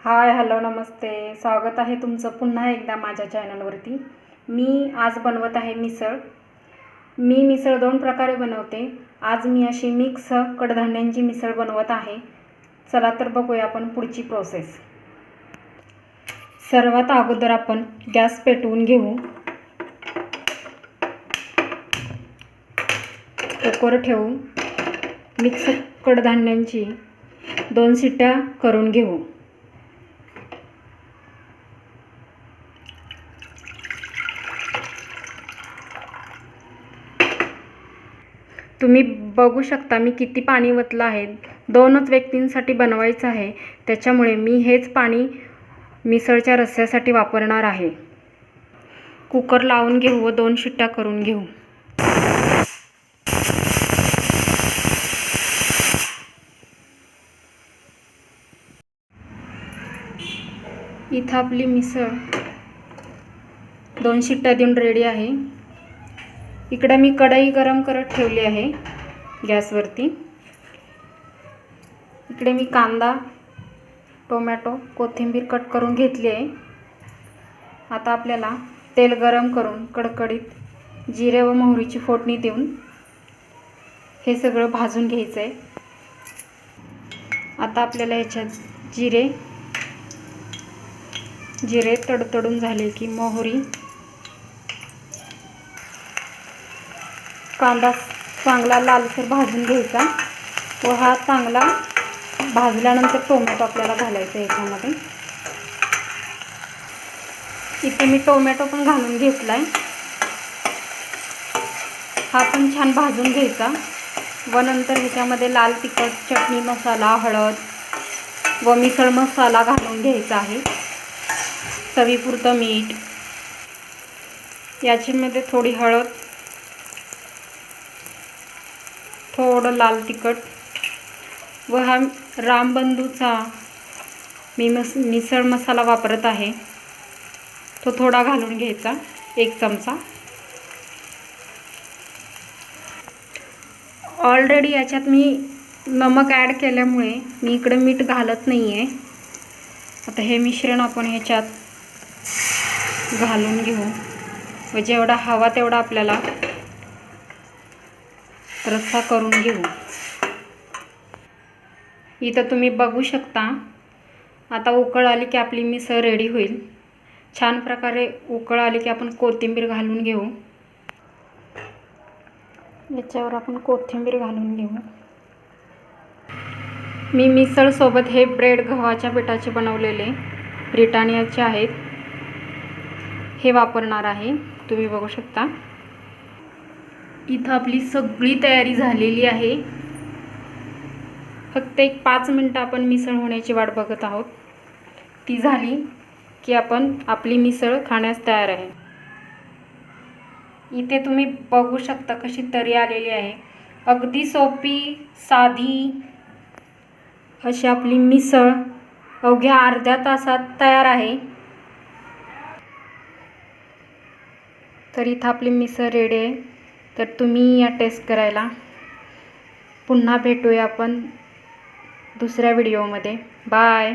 Hi hello नमस्ते. स्वागत आहे तुमचं पुन्हा एकदा माझ्या चॅनलवरती. मी आज बनवत आहे मिसळ. मी मिसळ दोन प्रकारे बनवते. आज मी अशी मिक्स कडधान्यांची मिसळ बनवत आहे. चला तर बघूया आपण पुढची प्रोसेस सर्वात अगोदर आपण गॅस पेटवून घेऊ. कुकर ठेवू. मिक्स कडधान्यांची दोन शिट्ट्या करून घेऊ. तुम्ही बघू शकता मी किती पाणी ओतलं आहे. दोनच व्यक्तींसाठी बनवायचं आहे. त्याच्यामुळे मी हेच पाणी मिसळच्या रस्स्यासाठी वापरणार आहे. कुकर लावून घेऊ व दोन शिट्ट्या करून घेऊ. इथं आपली मिसळ. दोन शिट्ट्या देऊन रेडी आहे. इकडे मी कढई गरम करत ठेवली आहे गॅसवरती. इकडे मी कांदा टोमॅटो कोथिंबीर कट करून घेतली आहे. आता आपल्याला तेल गरम करून कडकडीत जिरे व मोहरीची फोडणी देऊन हे सगळं भाजून घ्यायचं आहे. आता आपल्याला ह्याच्यात जिरे जिरे तडतडून झाले की मोहरी कांदा चांगला लालसर भाजून घ्यायचा. व हा चांगला भाजल्यानंतर टोमॅटो आपल्याला घालायचा याच्यामध्ये. इथे मी टोमॅटो पण घालून घेतला आहे हा पण छान भाजून घ्यायचा. व नंतर ह्याच्यामध्ये लाल तिखट चटणी मसाला हळद व मिसळ मसाला घालून घ्यायचा आहे. चवीपुरतं मीठ. याच्यामध्ये थोडी हळद थोडं लाल तिखट व हा रामबंधूचा मी मस मिसळ मसाला वापरत आहे. तो थोडा घालून घ्यायचा एक चमचा. ऑलरेडी याच्यात मी नमक ॲड केल्यामुळे मी इकडं मीठ घालत नाही आहे आता हे मिश्रण आपण ह्याच्यात घालून घेऊ. व जेवढा हवा तेवढा आपल्याला रस्सा करून घेऊ. इथं तुम्ही बघू शकता. आता उकळ आली की आपली मिसळ रेडी होईल. छान प्रकारे उकळ आली की आपण कोथिंबीर घालून घेऊ. याच्यावर आपण कोथिंबीर घालून घेऊ. मी मिसळसोबत हे ब्रेड गव्हाच्या पिठाचे बनवलेले ब्रिटानियाचे आहेत. हे वापरणार आहे. तुम्ही बघू शकता. इथं आपली सगळी तयारी झालेली आहे. फक्त एक पाच मिनटं आपण मिसळ होण्याची वाट बघत आहोत. ती झाली की आपण आपली मिसळ खाण्यास तयार आहे. इथे तुम्ही बघू शकता कशी तरी आलेली आहे. अगदी सोपी साधी अशी आपली मिसळ अवघ्या अर्ध्या तासात तयार आहे. तर इथं आपली मिसळ रेडी आहे. तर तुम्ही या टेस्ट करायला. पुन्हा भेटूया आपण दुसऱ्या व्हिडिओमध्ये बाय